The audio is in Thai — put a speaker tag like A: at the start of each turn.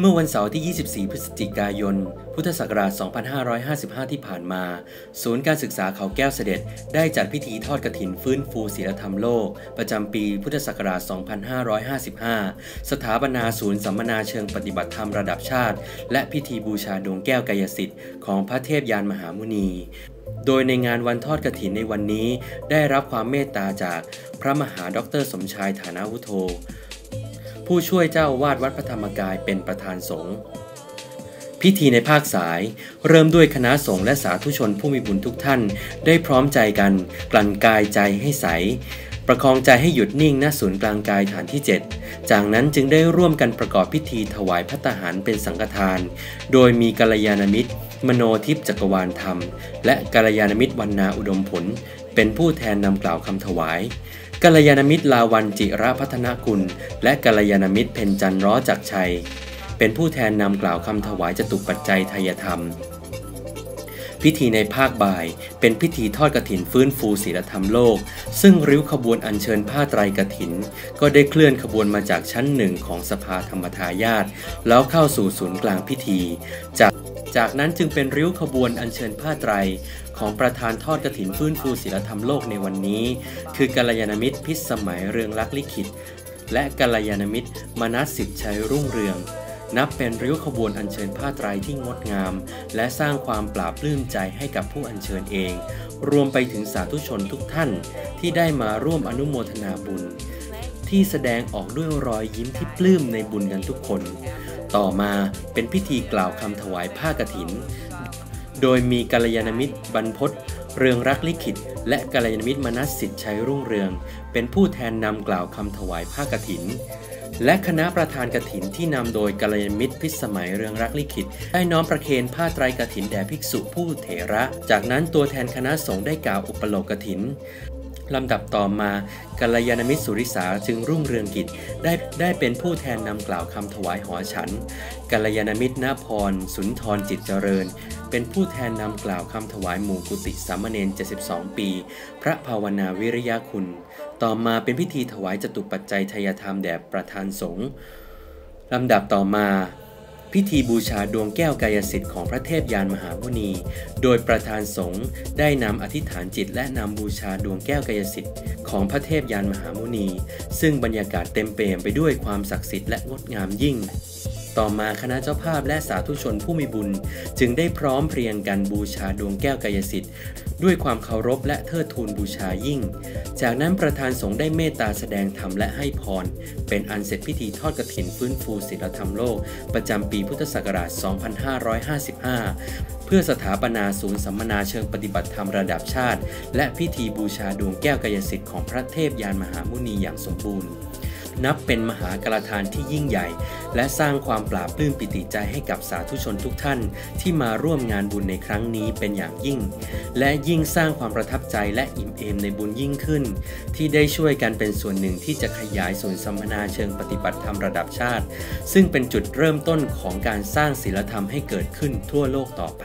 A: เมื่อวันเสาร์ที่ 24 พฤศจิกายน พุทธศักราช 2555 ที่ผ่านมา ศูนย์การศึกษาเขาแก้วเสด็จ ได้จัดพิธีทอดกระถินฟื้นฟูศีลธรรมโลก ประจำปีพุทธศักราช 2555 สถาปนาศูนย์สัมมนาเชิงปฏิบัติธรรมระดับชาติ และพิธีบูชาดวงแก้วกายสิทธิ์ของพระเทพยานมหามุนี โดยในงานวันทอดกระถินในวันนี้ ได้รับความเมตตาจากพระมหาดรสมชายฐานาวุโธ ผู้ช่วยเจ้าวาดวัดพระธรรมกายเป็นประธานสงฆ์พิธีในภาคสาย เริ่มด้วยคณะสงฆ์และสาธุชนผู้มีบุญทุกท่าน ได้พร้อมใจกัน กลั่นกายใจให้ใส ประคองใจให้หยุดนิ่งณศูนย์กลางกายฐานที่ 7 จากนั้นจึงได้ร่วมกันประกอบพิธีถวายพระตาหารเป็นสังฆทาน โดยมีกัลยาณมิตร มโนทิพย์จักรวาลธรรม และกัลยาณมิตรวันนาอุดมผล เป็นผู้แทนนำกล่าวคำถวาย กัลยาณมิตรลาวันจิระพัฒนกุล และกัลยาณมิตรเพนจันร้อจักรชัย เป็นผู้แทนนำกล่าวคำถวายจตุปัจจัยทายธรรม พิธีในภาคบ่าย เป็นพิธีทอดกระถินฟื้นฟูศีลธรรมโลก ซึ่งริ้วขบวนอัญเชิญผ้าไตรกฐิน ก็ได้เคลื่อนขบวนมาจากชั้นหนึ่งของสภาธรรมทายาทแล้วเข้าสู่ศูนย์กลางพิธี จาก จากนั้นจึงเป็นริ้วขบวนอัญเชิญผ้าไตร ของประธานทอดกระถินฟื้นฟูศีลธรรมโลกในวันนี้ คือกัลยาณมิตรพิสมัยเรืองรักลิขิต และกัลยาณมิตรมนัสสิทธิ์ชัยรุ่งเรืองนับเป็นริ้วขบวนอัญเชิญผ้าไตรที่งดงาม และสร้างความปราบปลื้มใจให้กับผู้อัญเชิญเอง รวมไปถึงสาธุชนทุกท่านที่ได้มาร่วมอนุโมทนาบุญ ที่แสดงออกด้วยรอยยิ้มที่ปลื้มในบุญกันทุกคน ต่อมาเป็นพิธีกล่าวคำถวายผ้ากฐิน โดยมีกัลยาณมิตรบรรพศเรืองรักลิขิต และกัลยาณมิตรมนัสสิทธิ์ชัยรุ่งเรือง เป็นผู้แทนนำกล่าวคำถวายผ้ากฐิน และคณะประธานกฐินที่นำโดยกัลยาณมิตรพิสมัยเรืองรักลิขิต ได้น้อมประเคนผ้าไตรกฐินแด่ภิกษุผู้เถระ จากนั้นตัวแทนคณะสงฆ์ได้กล่าวอุปโลกกฐิน ลำดับต่อมากัลยาณมิตรสุริสาจึงรุ่งเรืองกิจได้ได้เป็นผู้แทนนำกล่าวคำถวายหอฉันกัลยาณมิตรนาพร สุนทรจิตเจริญ เป็นผู้แทนนำกล่าวคำถวายหมู่กุฏิสามเณร72 ปี พระภาวนาวิริยาคุณ ต่อมาเป็นพิธีถวายจตุปัจจัยทยธรรมแด่ประธานสงฆ์ลำดับต่อมา พิธีบูชาดวงแก้วกายสิทธิ์ของพระเทพยานมหามุนีโดยประธานสงฆ์ได้นำอธิษฐานจิตและนำบูชาดวงแก้วกายสิทธิ์ของพระเทพยานมหามุนี ซึ่งบรรยากาศเต็มเปี่ยมไปด้วยความศักดิ์สิทธิ์และงดงามยิ่ง ต่อมาคณะเจ้าภาพและสาธุชนผู้มีบุญ จึงได้พร้อมเพรียงกันบูชาดวงแก้วกายสิทธิ์ ด้วยความเคารพและเทิดทูนบูชายิ่ง จากนั้นประธานสงฆ์ได้เมตตาแสดงธรรมและให้พร เป็นอันเสร็จพิธีทอดกฐินฟื้นฟูศีลธรรมโลก ประจำปีพุทธศักราช 2555 เพื่อสถาปนาศูนย์สัมมนาเชิงปฏิบัติธรรมระดับชาติ และพิธีบูชาดวงแก้วกายสิทธิ์ของพระเทพยานมหามุนีอย่างสมบูรณ์ นับเป็นมหากรทานที่ยิ่งใหญ่ และสร้างความปราบปลื้มปิติใจให้กับสาธุชนทุกท่าน ที่มาร่วมงานบุญในครั้งนี้เป็นอย่างยิ่ง และยิ่งสร้างความประทับใจและอิ่มเอมในบุญยิ่งขึ้น ที่ได้ช่วยกันเป็นส่วนหนึ่งที่จะขยายศูนสัมมนาเชิงปฏิบัติธรรมระดับชาติ ซึ่งเป็นจุดเริ่มต้นของการสร้างศีลธรรมให้เกิดขึ้นทั่วโลกต่อไป